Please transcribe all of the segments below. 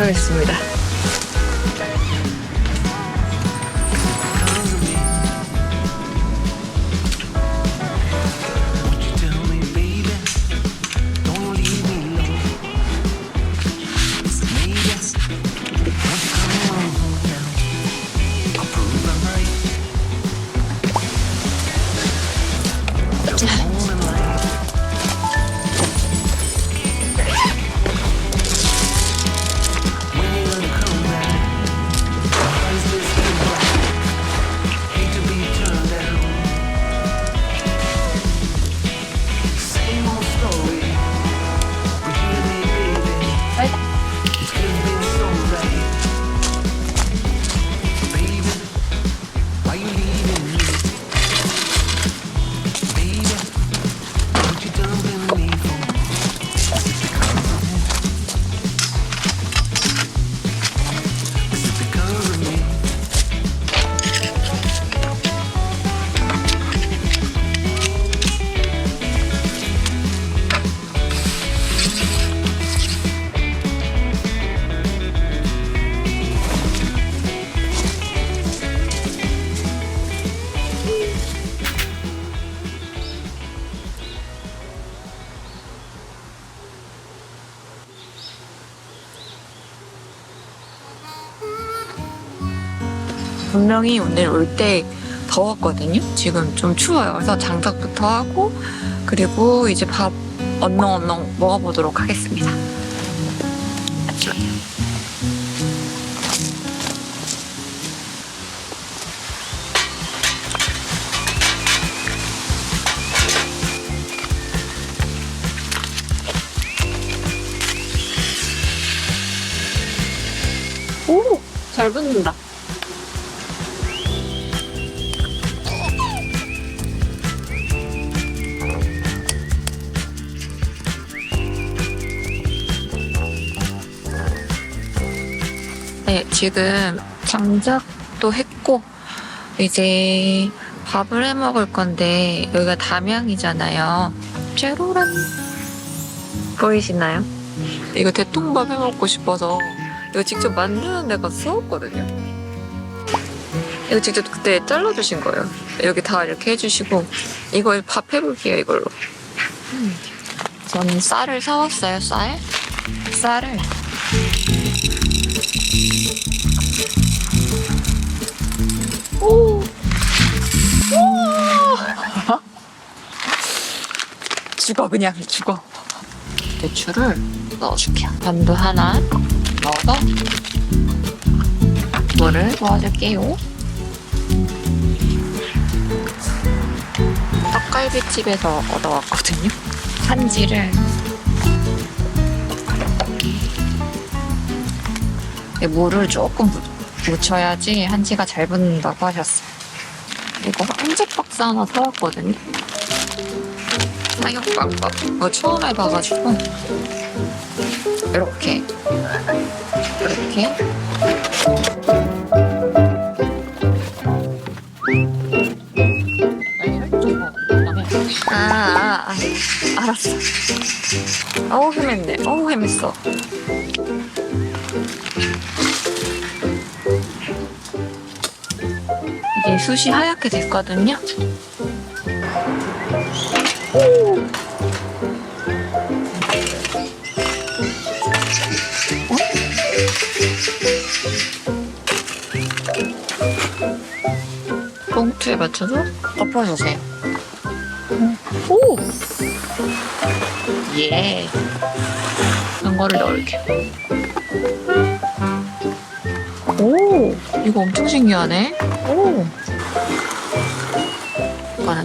시작하겠습니다. 분명히 오늘 올 때 더웠거든요. 지금 좀 추워요. 그래서 장작부터 하고 그리고 이제 밥 언렁언렁 먹어보도록 하겠습니다. 오, 잘 붙는다. 네, 지금 장작도 했고 이제 밥을 해 먹을 건데 여기가 담양이잖아요. 짜로란 보이시나요? 이거 대통밥 해 먹고 싶어서 이거 직접 만드는 데가 써왔거든요. 이거 직접 그때 잘라주신 거예요. 여기 다 이렇게 해주시고 이거 밥 해볼게요 이걸로. 음. 저는 쌀을 사왔어요 쌀. 쌀을 그냥 죽어. 배추를 넣어줄게요. 반도 하나 넣어서 물을 부어줄게요. 떡갈비집에서 얻어왔거든요. 한지를 네, 물을 조금 묻- 묻혀야지 한지가 잘 붙는다고 하셨어요. 그리고 한지 박스 하나 사왔거든요. 사용 방법. 이거 처음 해봐가지고 이렇게 이렇게 아, 아, 아, 알았어. 어우, 헤맸네. 어우, 헤맸어. 이제 숯이 하얗게 됐거든요. 봉투에 맞춰서 덮어주세요. 오! 예. 이거를 넣을게요. 오! 이거 엄청 신기하네. 오!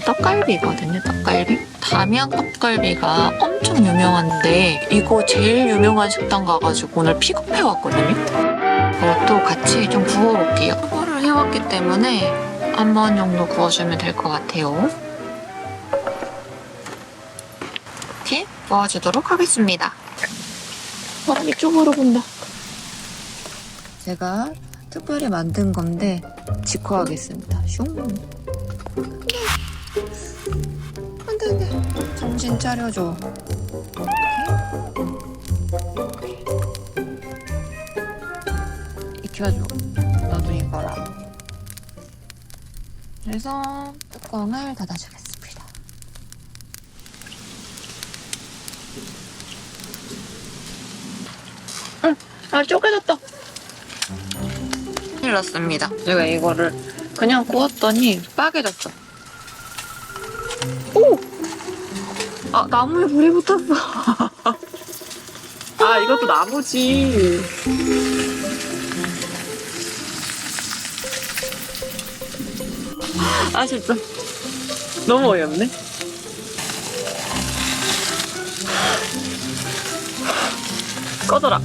떡갈비거든요, 떡갈비. 담양 떡갈비가 엄청 유명한데 이거 제일 유명한 식당 가가지고 오늘 픽업해 왔거든요. 이것도 같이 좀 구워볼게요. 투보를 해왔기 때문에 한 번 정도 구워주면 될 것 같아요. 이렇게 구워주도록 하겠습니다. 바람 이 쪽으로 분다. 제가 특별히 만든 건데 직화하겠습니다. 슝. 정신 차려줘. 이렇게 익혀줘. 너도 익어라. 그래서 뚜껑을 닫아주겠습니다. 응, 아 쪼개졌다. 큰일 났습니다. 제가 이거를 그냥 구웠더니 빠개졌죠. 아, 나무에 불이 붙었어. 아, 이것도 나무지. 아, 진짜. 너무 어이없네. 꺼져라.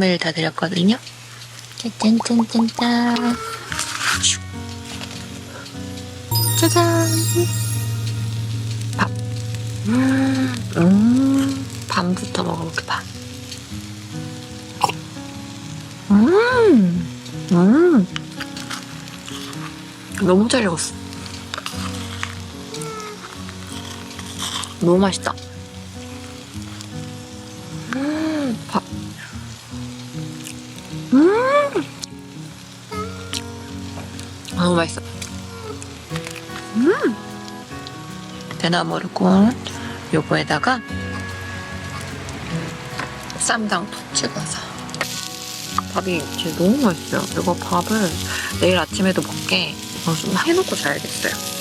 뜸을 다 들였거든요. 짠짠짠짠짠. 짜잔. 밥. 음, 음, 밤부터 먹어볼게, 밥. 음, 음. 너무 잘 익었어. 너무 맛있다. 대나무를 구운 요거에다가 쌈장 푹 찍어서 밥이 진짜 너무 맛있어요. 이거 밥을 내일 아침에도 먹게 이거 좀 해놓고 자야겠어요.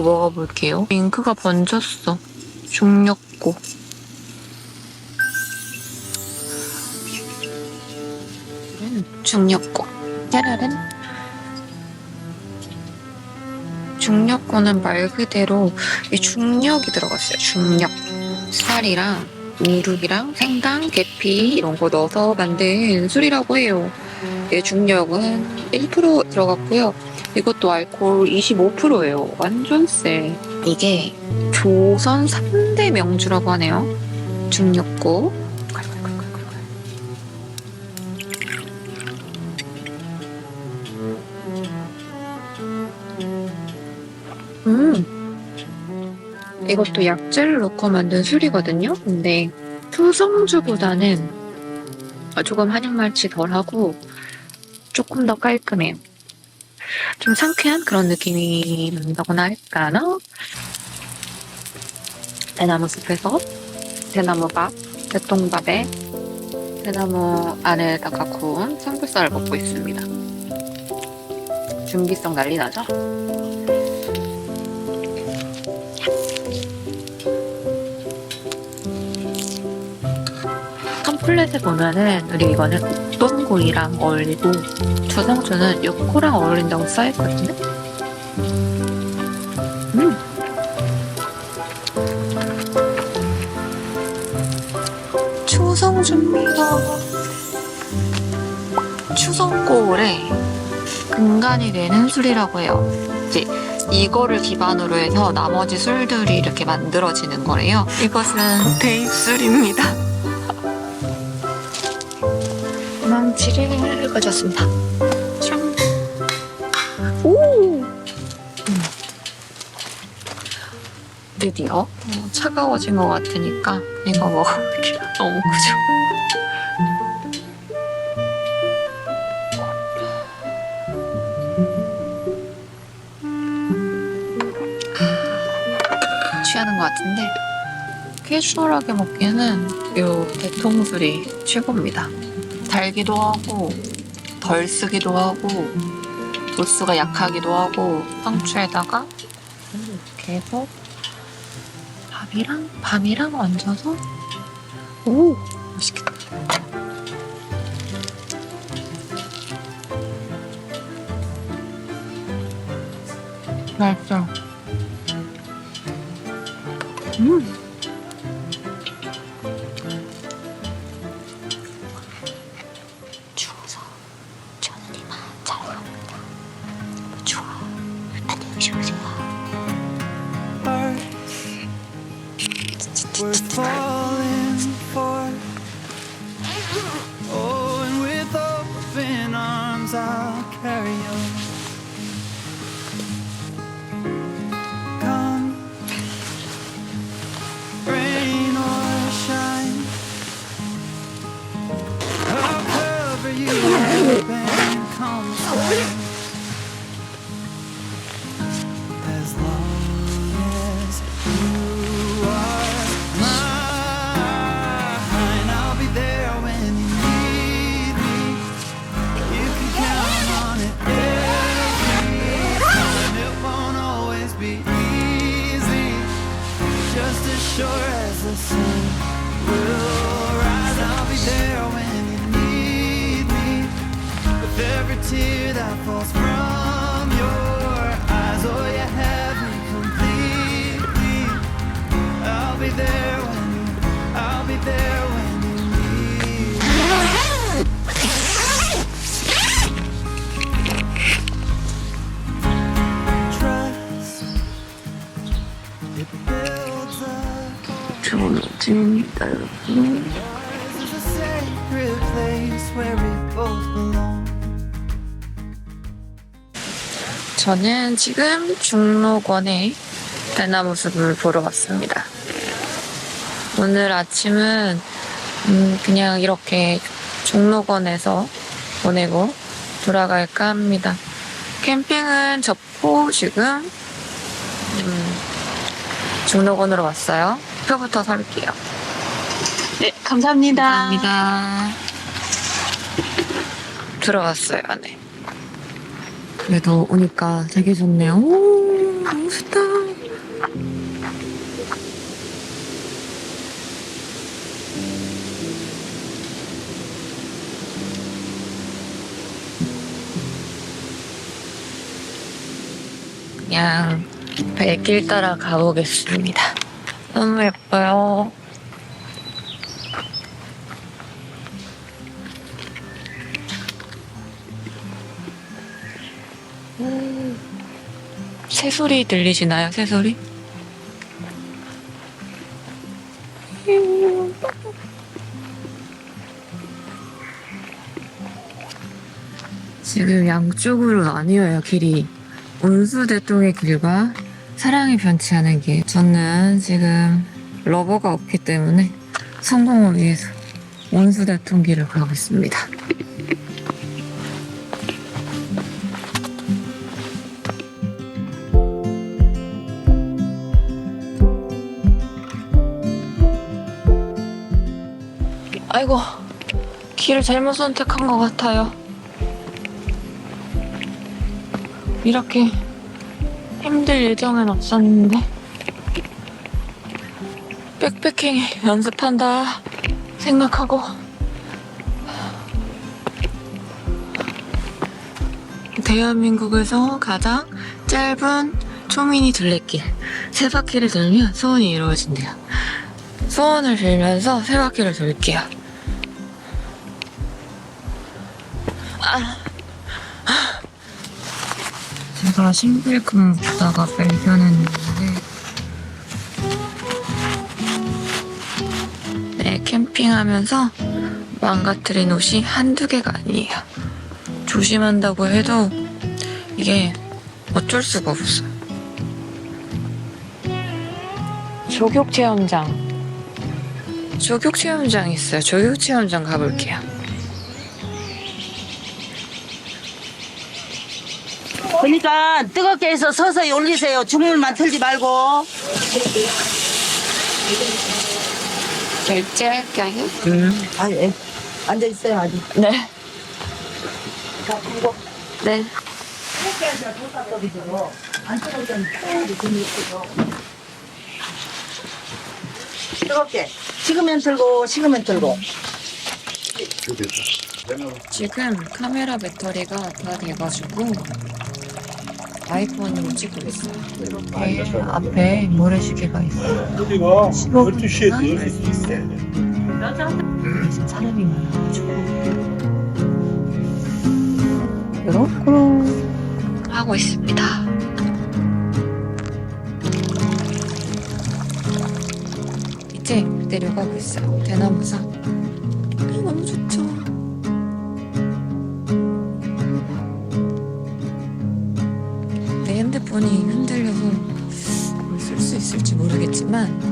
중력고 먹어볼게요. 잉크가 번졌어. 중력고. 음, 중력고. 짜라란. 중력고는 말 그대로 이 중력이 들어갔어요. 중력. 살이랑 누룩이랑 생강, 계피 이런 거 넣어서 만든 술이라고 해요. 이 중력은 1% 들어갔고요. 이것도 알코올 25%예요. 완전 세. 이게 조선 3대 명주라고 하네요. 중력고. 음. 이것도 약재를 넣고 만든 술이거든요. 근데 투성주보다는 조금 한약말치 덜하고 조금 더 깔끔해요. 좀 상쾌한 그런 느낌이 난다거나 할까나? 대나무 숲에서 대나무밥, 대통밥에 대나무 안에다가 구운 삼겹살을 먹고 있습니다. 준비성 난리 나죠? 팜플렛에 보면은 우리 이거는 옥동구이랑 어울리고 조상주는 육코랑 어울린다고 써있거든요. 음. 추성골에 근간이 되는 술이라고 해요. 이제 이거를 기반으로 해서 나머지 술들이 이렇게 만들어지는 거래요. 이것은 대입술입니다. 망치를 가졌습니다. 짠. 오! 음. 드디어 어, 차가워진 것 같으니까 이거 먹어볼게요. 너무 크죠? 것 같은데 캐주얼하게 먹기에는 요 대통술이 최고입니다. 달기도 하고 덜 쓰기도 하고 도수가 약하기도 하고 상추에다가 해서 밥이랑 밤이랑 얹어서 오 맛있겠다. 맛있어. Falling for. Oh, and with open arms I'll carry you. Come, rain or shine, I'll cover you and come. tear that falls from your eyes. Oh, you have me completely. I'll be there when you, I'll be there when you. Trust, it builds up. is a sacred place where 저는 지금 중록원에 대나무 숲을 보러 왔습니다. 오늘 아침은 음, 그냥 이렇게 종록원에서 보내고 돌아갈까 합니다. 캠핑은 접고 지금 음, 중록원으로 왔어요. 표부터 살게요. 네, 감사합니다. 감사합니다. 들어갔어요, 안에. 그래도 오니까 되게 좋네요. 오, 너무 좋다. 그냥 발길 따라 가보겠습니다. 너무 예뻐요. 새소리 들리시나요? 새소리? 지금 양쪽으로 나뉘어요, 길이. 온수대통의 길과 사랑이 변치 않은 길. 저는 지금 러버가 없기 때문에 성공을 위해서 온수대통 길을 가고 있습니다. 아이고, 길을 잘못 선택한 것 같아요. 이렇게 힘들 예정은 없었는데. 백패킹 연습한다 생각하고. 대한민국에서 가장 짧은 초미니 둘레길 세 바퀴를 돌면 소원이 이루어진대요. 소원을 빌면서 세 바퀴를 돌게요. 제가 신불금 보다가 발견했는데 네, 캠핑하면서 망가뜨린 옷이 한두 개가 아니에요. 조심한다고 해도 이게 어쩔 수가 없어요. 조격 체험장. 조격 체험장 있어요. 조격 체험장 가볼게요. 그러니까 뜨겁게 해서 서서히 올리세요. 주물만 틀지 말고. 결제할까요? 아니, 예. 앉아 있어요, 아직. 네. 자, 그리고 네. 뜨겁게. 식으면 들고, 식으면 들고. 지금 카메라 배터리가 다 돼가지고 아이폰으로 찍고 있어요. 이렇게 앞에 모래시계가 있어요. 우리가 12시에 들을 수 있어요. 지금 사람이 많아가지고 이렇게 하고 있습니다. 이제 내려가고 있어요. 대나무산. 있을지 모르겠지만